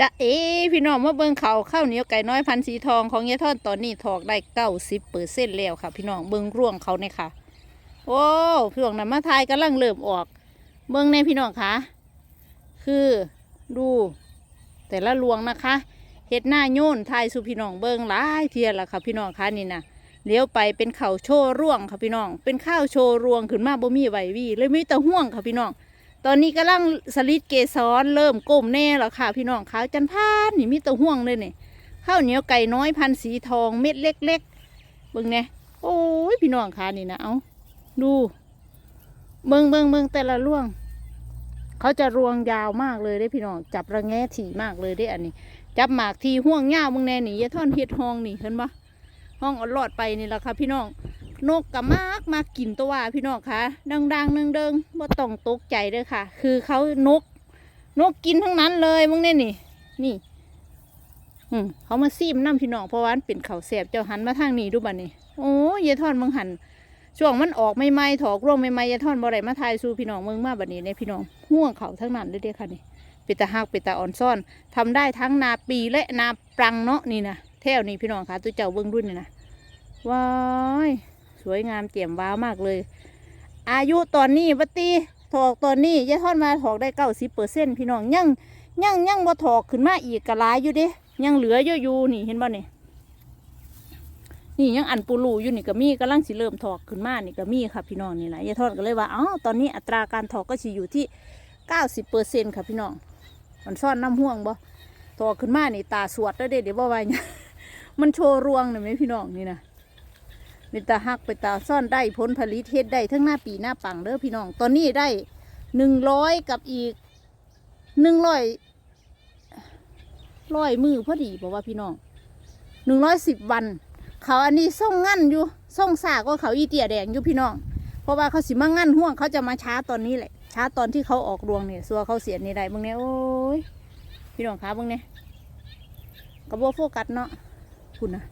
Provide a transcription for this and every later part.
จะเอ๋พี่น้องมาเบิ่งเขาข้าวเหนียวไก่น้อยพันสีทองของยายทอนตอนนี้ถอกได้เก้าสิบเปอร์เซ็นต์แล้วค่ะ พี่น้องเบิ่งร่วงเขาเนี่ยค่ะ โอ้พี่น้องนำมาทายกำลังเริ่มออก เบิ่งในพี่น้องคะคือดูแต่ละรวงนะคะเฮ็ดหน้าโยนทายสู่พี่น้องเบิ่งหลายเทียละค่ะ พี่น้องคะนี่นะเลี้ยวไปเป็นเข่าโชว์ร่วงค่ะพี่น้อง เป็นข้าวโชว์รวงขึ้นมาบ่มีไหววีเลยมีแต่ห่วงค่ะพี่น้อง ตอนนี้กำลังสลิดเกสรเริ่มก้มแน่แล้วค่ะ พี่น้องขาวจันพานนี่มีตัวห่วงเลยนี่ข้าวเหนียวไก่น้อยพันสีทองเม็ดเล็กๆเบิ่งเนี่ยโอ้ยพี่น้องค่ะนี่นะเอาดูเบิ่งเบิ่งเบิ่งแต่ละร่วง เขาจะรวงยาวมากเลยได้พี่น้องจับระแงะถี่มากเลยได้อันนี้ จับหมากทีห่วงยาวมึงแน่นี่ยาท่อนเฮ็ดห้องนี่เห็นปะ ห้องอดรอดไปนี่แหละค่ะพี่น้องนกกับมากมากินตัวว่าพี่น้องคะดังๆนึงเดิงๆบ่ต้องตกใจเด้อค่ะ คือเขานก นกกินทั้งนั้นเลยมึงเนี่ยนี่นี่อืมเขามาซีมน้ำพี่น้องเพราะว่ามันเป็นเขาแสบเจ้าหันมาทางนี้ดูบัดนี้โอ้ยายทอนมึงหันช่วงมันออกไม่ไม้ถอกร่วงไม่ไม้ยายทอนบ่ได้มาทายสู่พี่น้องมึงมาบัดนี้เนี่ยพี่น้องห่วงเขาทั้งนั้นเลยเด้อค่ะนี่เป็นตาหักเป็นตาอ่อนซ่อนทำได้ทั้งนาปีและนาปรังเนาะนี่นะแถวนี้พี่น้องค่ะตัวเจ้าเบิ้งรุ่นนี่นะ ว้ายสวยงามเจียมว้าวมากเลย อายุตอนนี้วัตีถอกตอนนี้ยายทอดมาถอกได้เก้าสิบเปอร์เซ็นพี่น้องยังยังยังบ่ถอกขึ้นมาอีกกระหลายอยู่เด้ยังเหลือเยอะอยู่นี่เห็นบ่เนี่ยนี่ยังอันปูรูอยู่นี่ก็มีกำลังสิเริ่มถอกขึ้นมานี่ก็มีค่ะพี่น้องนี่แหละยายทอดก็เลยว่าอ๋อตอนนี้อัตราการถอกก็สิอยู่ที่เก้าสิบเปอร์เซ็นค่ะพี่น้องมันซ่อนน้ำห่วงบ่ถอกขึ้นมานี่ตาสวดแล้วเด้เดี๋ยวบ่ไหวเนี่ยมันโชว์รวงเห็นไหมพี่น้องนี่นะ เป็นตาหักเป็นตาซ่อนได้ผลผลิตเฮ็ดได้ทั้งหน้าปีหน้าปังเด้อพี่น้อง ตอนนี้ได้หนึ่งร้อยกับอีกหนึ่งร้อยร้อยมือพอดีบอกว่าพี่น้องหนึ่งร้อยสิบวัน เขาอันนี้ส่งงั้นอยู่ส่งสาก็เขาอีเตียแดงอยู่พี่น้อง เพราะว่าเขาสิมางั้นห่วงเขาจะมาช้าตอนนี้แหละ ช้าตอนที่เขาออกรวงเนี่ยสัวเขาเสียนี่ได้บางเนี่ยโอ้ยพี่น้องคะบางเนี่ยกระโบโฟกัสเนาะคุณนะ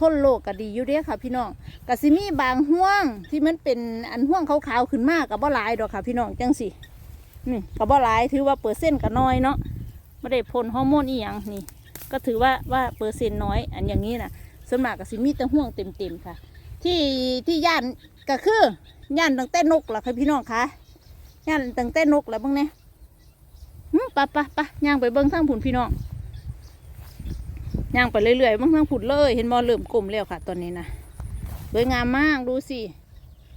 ทนโลกก็ดีอยู่เด้ค่ะ พี่น้องกะสิมีบางห่วงที่มันเป็นอันห่วงขาวๆขึ้นมากกับบ่หลายดอกค่ะ พี่น้องจังสินี่กับบ่หลายถือว่าเปอร์เซ็นต์ก็น้อยเนาะไม่ได้พ่นฮอร์โมนอีหยังนี่ ก็ถือว่าว่าเปอร์เซ็นต์น้อย อันอย่างนี้นะส่วนมากกะสิมีแต่ห่วงเต็มๆค่ะ ที่ที่ย่านก็คือย่านตั้งแต่นกล่ะค่ะพี่น้องคะย่านตั้งแต่นกแล้วบ้างเนี่ยปะปะปะย่างไปเบิ้งทางผุนพี่น้อง ย่างไปเรื่อยๆบางทางผุดเลย เห็นบอลเริ่มกลมแล้วค่ะตอนนี้นะสวยงามมากดูสิ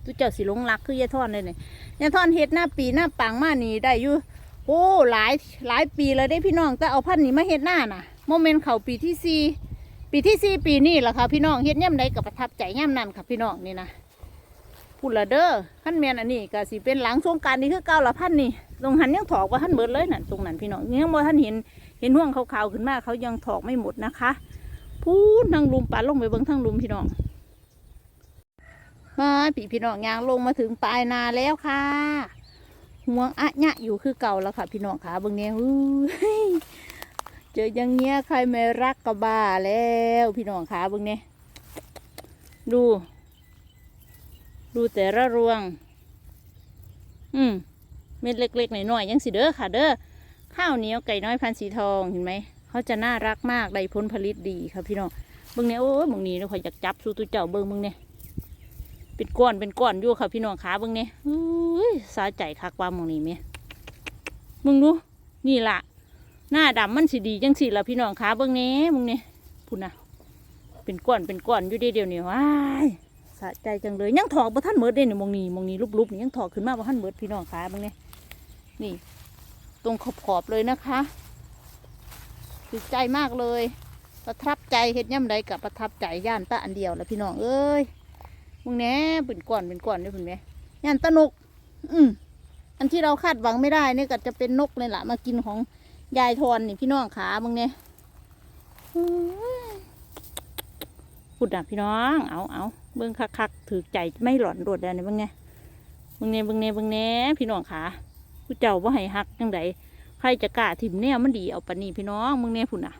ตุเจ้าสีลงรักคือยายทอนเลยเนี่ยยายทอนเฮ็ดหน้าปีหน้าปังมานี่ได้อยู่โอ้หลายหลายปีแล้วได้พี่น้องแต่เอาพันธุ์นี้มาเฮ็ดหน้าน่ะโมเมนต์เขาปีที่สี่ปีที่สี่ปีนี้แหละค่ะพี่น้องเฮ็ดย่ำใดกับประทับใจย่ำนั่นค่ะพี่น้องนี่นะ พูดละเด้อขั้นแมนอันนี้ก็สิเป็นหลังสงการนี่คือเก้าละพันนี่ตรงหันยังถอกว่าท่านเบิดเลยนั่นตรงนั้นพี่น้องยังบ่ท่านเห็นเห็นห่วงขาวๆขึ้นมาเขายังถอกไม่หมดนะคะพูดทางลุมปลาลงไปเบิ้งทางลุมพี่น้องมาพี่พี่น้องยางลงมาถึงปลายนาแล้วค่ะห่วงอะยะอยู่คือเก่าแล้วค่ะ พี่น้องค่ะเบิ้งเนี้ยเจออยังเงี้ยใครไม่รักก็บ้าแล้ว พี่น้องค่ะเบิ้งเนี้ยดู ดูแต่ละรวง อืมเม็ดเล็กๆหน่อยๆยังสิเด้อค่ะเด้อข้าวเหนียวไก่น้อยพันสีทองเห็นไหมเขาจะน่ารักมากได้ผลผลิตดีครับพี่น้องเบิ่งเนี่ยโอ้ยมึงนี้เราคอยอยากจับสู้ตัวเจ้าเบิ่งมึงเนี่ยเป็นก้อนเป็นก้อนอยู่ค่ะพี่น้องขาเบิ่งเนี่ยอุ้ยสาใจคักว่ามึงนี้เมียมึงดูนี่ล่ะหน้าดำมันสีดีจังสิล่ะพี่น้องขาเบิ่งเนี่ยมึงเนี่ยพูดนะเป็นก้อนเป็นก้อนอยู่เดียวเดียวนี่ว้าย สะใจจังเลยยังถอกบ่ท่านเมิดเด้เนี่ยมองนี้มองนี้รูปๆนี่ยังถอกขึ้นมาบ่ท่านเมิดพี่น้องขาบิ่งเนี่ยนี่ ตรงขอบขอบๆเลยนะคะติดใจมากเลย ประทับใจเห็ดย่ำใดกับประทับใจย่านตะอันเดียวแหละพี่น้องเอ้ยมึงแหน่เป็นก้อนเป็นก้อนด้วยคุณแม่ย่านตะนก อืมอันที่เราคาดหวังไม่ได้เนี่ยก็จะเป็นนกเลยล่ะมากินของยายทอนนี่พี่น้องขามึงเนี่ยพูดนะพี่น้องเอาเอา เบื้องคักๆถือใจไม่หลอนโดดเลยนี่เบิ้งไงเบิ้งเนี่ยเบิ้งเนี่ยเบิ้งเนี่ยพี่น้องขาผู้เจ้าว่าให้ฮักยังไงใครจะกล้าถิ่มเนี่ยมันดีเอาปานนี้พี่น้องมึงเนี่ยพุ่นอะ